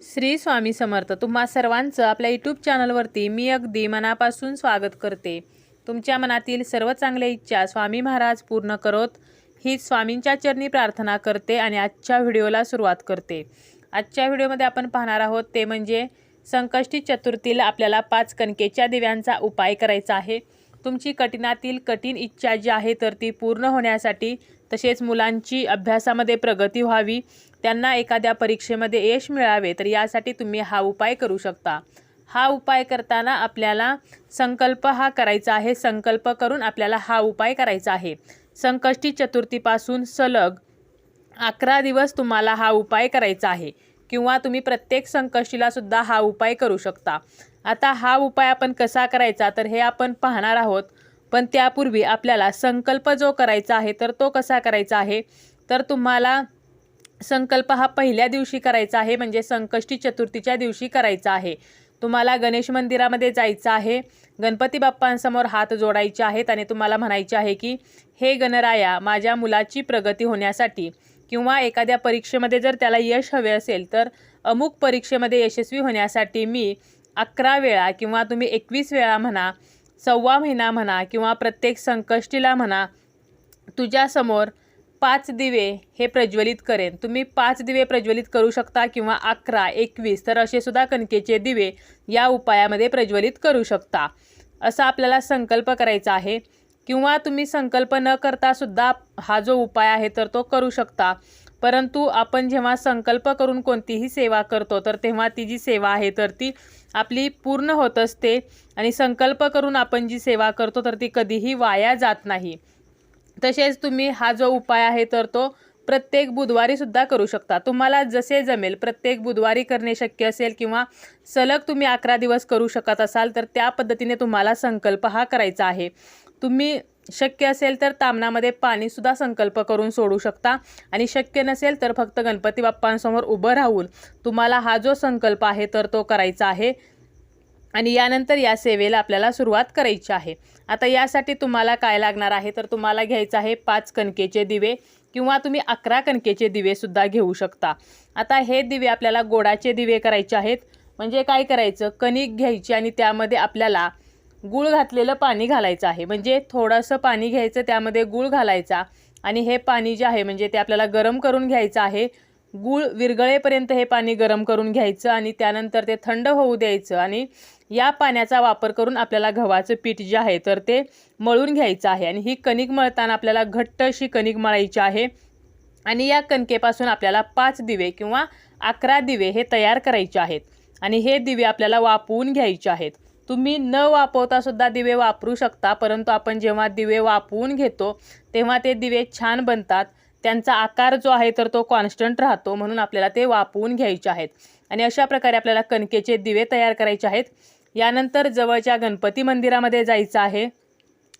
श्री स्वामी समर्थ तुम्हा सर्वांचं आपल्या यूट्यूब चॅनलवरती मी अगदी मनापासून स्वागत करते. तुमच्या मनातील सर्व चांगल्या इच्छा स्वामी महाराज पूर्ण करोत. ही स्वामींच्या चरणी प्रार्थना करते आणि आजच्या व्हिडिओला सुरुवात करते. आजच्या व्हिडिओमध्ये आपण पाहणार आहोत ते म्हणजे संकष्टी चतुर्थीला आपल्याला पाच कणकेच्या दिव्यांचा उपाय करायचा आहे. तुमची कठीणातील कठीण इच्छा जी आहे तर ती पूर्ण होण्यासाठी तसेच मुलांची अभ्यासामध्ये प्रगती व्हावी त्यांना एखाद्या परीक्षेमध्ये यश मिळावे तर यासाठी तुम्ही हा उपाय करू शकता. हा उपाय करताना आपल्याला संकल्प हा करायचा आहे. संकल्प करून आपल्याला हा उपाय करायचा आहे. संकष्टी चतुर्थीपासून सलग अकरा दिवस तुम्हाला हा उपाय करायचा आहे किंवा तुम्ही प्रत्येक संकष्टीला सुद्धा हा उपाय करू शकता. आता हा उपाय आपण कसा करायचा? तर हे आपण पाहणार आहोत. पण त्यापूर्वी आपल्याला संकल्प जो करायचा आहे तर तो कसा करायचा आहे? तर तुम्हाला संकल्प हा पहिल्या दिवशी करायचा आहे म्हणजे संकष्टी चतुर्थीच्या दिवशी करायचा आहे. तुम्हाला गणेश मंदिरामध्ये जायचं आहे. गणपती बाप्पांसमोर हात जोडायचे आहेत आणि तुम्हाला म्हणायचे आहे की हे गणराया माझ्या मुलाची प्रगती होण्यासाठी किंवा एखाद्या परीक्षेमध्ये जर त्याला यश हवे असेल तर अमुक परीक्षेमध्ये यशस्वी होण्यासाठी मी अकरा वेळा किंवा तुम्ही एकवीस वेळा म्हणा सव्वा महिना म्हणा किंवा प्रत्येक संकष्टीला म्हणा तुझ्यासमोर पाच दिवे हे प्रज्वलित करेन. तुम्ही पाच दिवे प्रज्वलित करू शकता किंवा अकरा एकवीस तर असे सुद्धा कणकेचे दिवे या उपायामध्ये प्रज्वलित करू शकता. असा आपल्याला संकल्प करायचा आहे. किंवा तुम्ही संकल्प न करता सुद्धा हा जो उपाय आहे तर तो करू शकता. परंतु आपण जेव्हा संकल्प करून कोणतीही सेवा करतो तर तेव्हा ती जी सेवा आहे तर ती आपली पूर्ण होत असते. आणि संकल्प करून आपण जी सेवा करतो तर ती कधीही वाया जात नाही. तसेच तुम्ही हा जो उपाय आहे तर तो प्रत्येक बुधवारी सुद्धा करू शकता. तुम्हाला जसे जमेल प्रत्येक बुधवारी करणे शक्य असेल किंवा सलग तुम्ही अकरा दिवस करू शकत असाल तर त्या पद्धतीने तुम्हाला संकल्प हा करायचा आहे. तुम्ही शक्य असेल तर तामणामध्ये पाणीसुद्धा संकल्प करून सोडू शकता. आणि शक्य नसेल तर फक्त गणपती बाप्पांसमोर उभं राहून तुम्हाला हा जो संकल्प आहे तर तो करायचा आहे. आणि यानंतर या सेवेला आपल्याला सुरुवात करायची आहे. आता यासाठी तुम्हाला काय लागणार आहे? तर तुम्हाला घ्यायचं आहे पाच कणकेचे दिवे किंवा तुम्ही अकरा कणकेचे दिवेसुद्धा घेऊ शकता. आता हे दिवे आपल्याला गोडाचे दिवे करायचे आहेत. म्हणजे काय करायचं? कणिक घ्यायची आणि त्यामध्ये आपल्याला गूळ घातलेलं पाणी घालायचं आहे. म्हणजे थोडंसं पाणी घ्यायचं त्यामध्ये गूळ घालायचा आणि हे पाणी जे आहे म्हणजे ते आपल्याला गरम करून घ्यायचं आहे. गूळ विरगळेपर्यंत हे पाणी गरम करून घ्यायचं आणि त्यानंतर ते थंड होऊ द्यायचं आणि या पाण्याचा वापर करून आपल्याला गव्हाचं पीठ जे आहे तर ते मळून घ्यायचं आहे. आणि ही कणिक मळताना आपल्याला घट्ट अशी कणिक मळायची आहे आणि या कणकेपासून आपल्याला पाच दिवे किंवा अकरा दिवे हे तयार करायचे आहेत आणि हे दिवे आपल्याला वापवून घ्यायचे आहेत. तुम्ही न वापरता सुद्धा दिवे वापरू शकता परंतु आपण जेव्हा दिवे वापवून घेतो तेव्हा ते दिवे छान बनतात. त्यांचा आकार जो आहे तर तो कॉन्स्टंट राहतो म्हणून आपल्याला ते वापवून घ्यायचे आहेत. आणि अशा प्रकारे आपल्याला कणकेचे दिवे तयार करायचे आहेत. यानंतर जवळच्या गणपती मंदिरामध्ये जायचं आहे.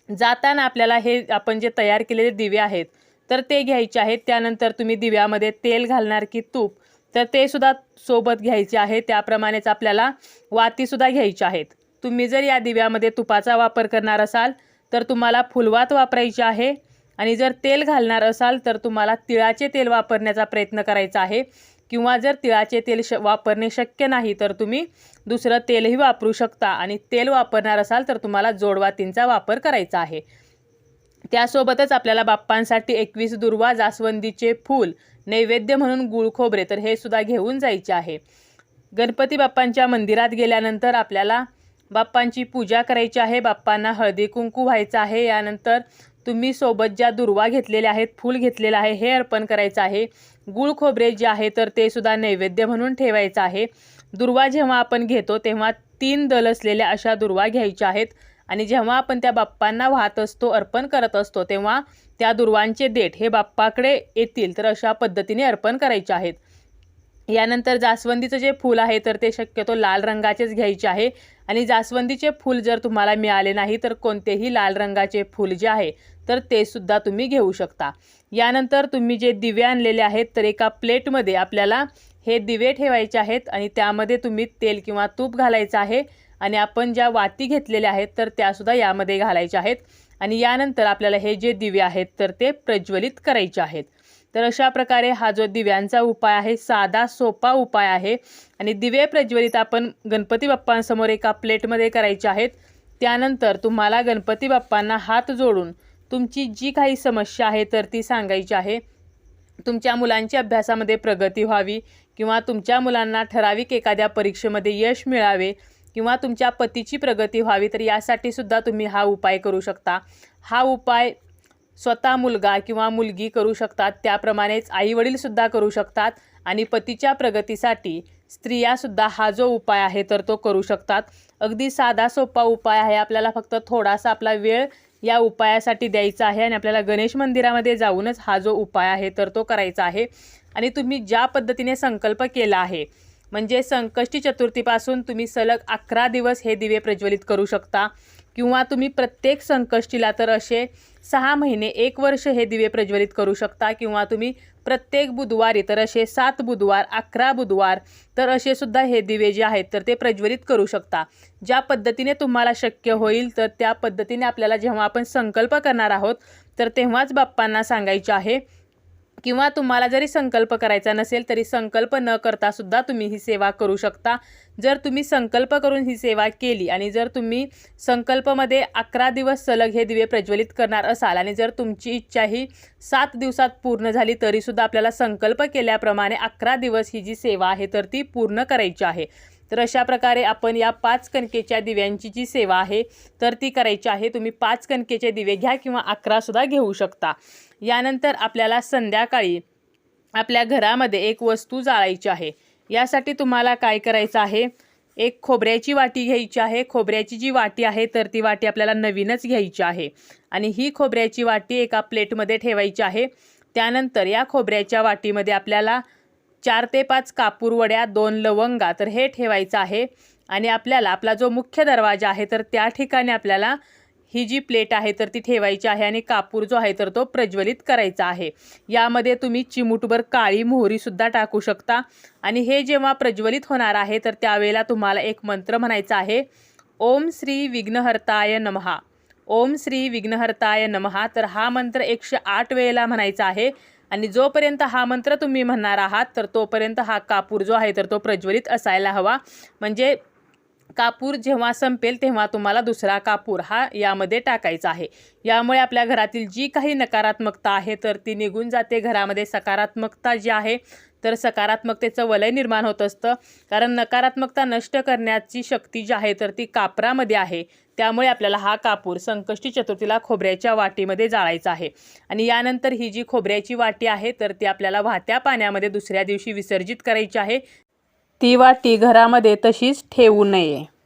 जाताना आपल्याला हे आपण जे तयार केलेले दिवे आहेत तर ते घ्यायचे आहेत. त्यानंतर तुम्ही दिव्यामध्ये तेल घालणार की तूप तर ते सुद्धा सोबत घ्यायचे आहे. त्याप्रमाणेच आपल्याला वातीसुद्धा घ्यायच्या आहेत. तुम्ही जर या दिव्यामध्ये तुपाचा वापर करणार असाल तर तुम्हाला फुलवात वापरायची आहे. आणि जर तेल घालणार असाल तर तुम्हाला तिळाचे तेल वापरण्याचा प्रयत्न करायचा आहे. किंवा जर तिळाचे तेल श वापरणे शक्य नाही तर तुम्ही दुसरं तेलही वापरू शकता. आणि तेल वापरणार असाल तर तुम्हाला जोडवातींचा वापर करायचा आहे. त्यासोबतच आपल्याला बाप्पांसाठी एकवीस दुर्वा जास्वंदीचे फूल नैवेद्य म्हणून गुळ खोबरे तर हे सुद्धा घेऊन जायचे आहे. गणपती बाप्पांच्या मंदिरात गेल्यानंतर आपल्याला बाप्पांची पूजा करायची आहे बाप्पांना हळदी कुंकू व्हायचं आहे यानंतर तुम्ही सोबत ज्या दुर्वा घेतलेल्या आहेत फूल घेतलेलं आहे हे अर्पण करायचं आहे. गुळ खोबरे जे आहे तर ते सुद्धा नैवेद्य म्हणून ठेवायचं आहे. दुर्वा जेव्हा आपण घेतो तेव्हा तीन दल असलेल्या अशा दुर्वा घ्यायच्या आहेत. आणि जेव्हा आपण त्या बाप्पांना वाहत असतो अर्पण करत असतो तेव्हा त्या दुर्वांचे देठ हे बाप्पाकडे येतील तर अशा पद्धतीने अर्पण करायचे आहेत. यानंतर जास्वंदीचं जे फूल आहे तर ते शक्यतो लाल रंगाचेच घ्यायचे आहे. आणि जास्वंदीचे फूल जर तुम्हाला मिळाले नाही तर कोणतेही लाल रंगाचे फूल जे आहे तर ते सुद्धा तुम्ही घेऊ शकता. यानंतर तुम्ही जे दिवे आणलेले आहेत तर एका प्लेटमध्ये आपल्याला हे दिवे ठेवायचे आहेत आणि त्यामध्ये तुम्ही तेल किंवा तूप घालायचं आहे. आणि आपण ज्या वाती घेतलेल्या आहेत तर त्यासुद्धा यामध्ये घालायच्या आहेत. आणि यानंतर आपल्याला हे जे दिवे आहेत तर ते प्रज्वलित करायचे आहेत. तर अशा प्रकारे हा जो दिव्यांचा उपाय आहे साधा सोपा उपाय आहे आणि दिवे प्रज्वलित आपण गणपती बाप्पांसमोर एका प्लेटमध्ये करायचे आहेत. त्यानंतर तुम्हाला गणपती बाप्पांना हात जोडून तुमची जी काही समस्या आहे तर ती सांगायची आहे. तुमच्या मुलांची अभ्यासामध्ये प्रगती व्हावी किंवा तुमच्या मुलांना ठराविक एखाद्या परीक्षेमध्ये यश मिळावे किंवा तुमच्या पतीची प्रगती व्हावी तर यासाठी सुद्धा तुम्ही हा उपाय करू शकता. हा उपाय स्वतः मुलगा किंवा मुलगी करू शकतात. त्याप्रमाणेच आईवडीलसुद्धा करू शकतात आणि पतीच्या प्रगतीसाठी स्त्रियासुद्धा हा जो उपाय आहे तर तो करू शकतात. अगदी साधा सोपा उपाय आहे. आपल्याला फक्त थोडासा आपला वेळ या उपायासाठी द्यायचा आहे आणि आपल्याला गणेश मंदिरामध्ये जाऊनच हा जो उपाय आहे तर तो करायचा आहे. आणि तुम्ही ज्या पद्धतीने संकल्प केला आहे म्हणजे संकष्टी चतुर्थीपासून तुम्ही सलग अकरा दिवस हे दिवे प्रज्वलित करू शकता. किंवा तुम्ही प्रत्येक संकष्टीला तर असे सहा महिने एक वर्ष हे दिवे प्रज्वलित करू शकता. किंवा तुम्ही प्रत्येक बुधवारी तर असे सात बुधवार अकरा बुधवार तर असे सुद्धा हे दिवे जे आहेत तर ते प्रज्वलित करू शकता. ज्या पद्धतीने तुम्हाला शक्य होईल तर त्या पद्धतीने आपल्याला जेव्हा आपण संकल्प करणार आहोत तर तेव्हाच बाप्पांना सांगायचे आहे किंवा तुम्हाला जरी संकल्प करायचा नसेल तरी संकल्प न करता सुद्धा तुम्ही ही सेवा करू शकता. जर तुम्ही संकल्प करून ही सेवा केली आणि जर तुम्ही संकल्पमध्ये अकरा दिवस सलग हे दिवे प्रज्वलित करणार असाल आणि जर तुमची इच्छा ही सात दिवसात पूर्ण झाली तरीसुद्धा आपल्याला संकल्प केल्याप्रमाणे अकरा दिवस ही जी सेवा आहे तर ती पूर्ण करायची आहे. तर अशा प्रकारे आपण या पाच कणकेच्या दिव्यांची जी सेवा आहे तर ती करायची आहे. तुम्ही पाच कणकेचे दिवे घ्या किंवा अकरासुद्धा घेऊ शकता. यानंतर आपल्याला संध्याकाळी आपल्या घरामध्ये एक वस्तू जाळायची आहे. यासाठी तुम्हाला काय करायचं आहे? एक खोबऱ्याची वाटी घ्यायची आहे. खोबऱ्याची जी वाटी आहे तर ती वाटी आपल्याला नवीनच घ्यायची आहे. आणि ही खोबऱ्याची वाटी एका प्लेटमध्ये ठेवायची आहे. त्यानंतर या खोबऱ्याच्या वाटीमध्ये आपल्याला चार ते पाच कापूरवड्या दोन लवंगा तर हे ठेवायचं आहे. आणि आपल्याला आपला जो मुख्य दरवाजा आहे तर त्या ठिकाणी आपल्याला ही जी प्लेट आहे तर ती ठेवायची आहे आणि कापूर जो आहे तर तो प्रज्वलित करायचा आहे. यामध्ये तुम्ही चिमूटभर काळी मोहरीसुद्धा टाकू शकता. आणि हे जेव्हा प्रज्वलित होणार आहे तर त्यावेळेला तुम्हाला एक मंत्र म्हणायचा आहे. ओम श्री विघ्नहर्ताय नमहा ओम श्री विघ्नहर्ताय नमहा तर हा मंत्र एकशे आठ वेळेला म्हणायचा आहे. आणि जोपर्यंत हा मंत्र तुम्ही म्हणणार आहात तर तोपर्यंत हा कापूर जो आहे तर तो प्रज्वलित असायला हवा. म्हणजे कापूर जेव्हा संपेल तेव्हा तुम्हाला दुसरा कापूर हा यामध्ये टाकायचा आहे. यामुळे आपल्या घरातील जी काही नकारात्मकता आहे तर ती निघून जाते. घरामध्ये सकारात्मकता जी आहे तर सकारात्मकतेचं वलय निर्माण होत असतं. कारण नकारात्मकता नष्ट करण्याची शक्ती जी आहे तर ती कापरामध्ये आहे. त्यामुळे आपल्याला हा कापूर संकष्टी चतुर्थीला खोबऱ्याच्या वाटीमध्ये जाळायचा आहे. आणि यानंतर ही जी खोबऱ्याची वाटी आहे तर ती आपल्याला वाहत्या पाण्यामध्ये दुसऱ्या दिवशी विसर्जित करायची आहे. ती वाटी घरामध्ये तशीच ठेवू नये.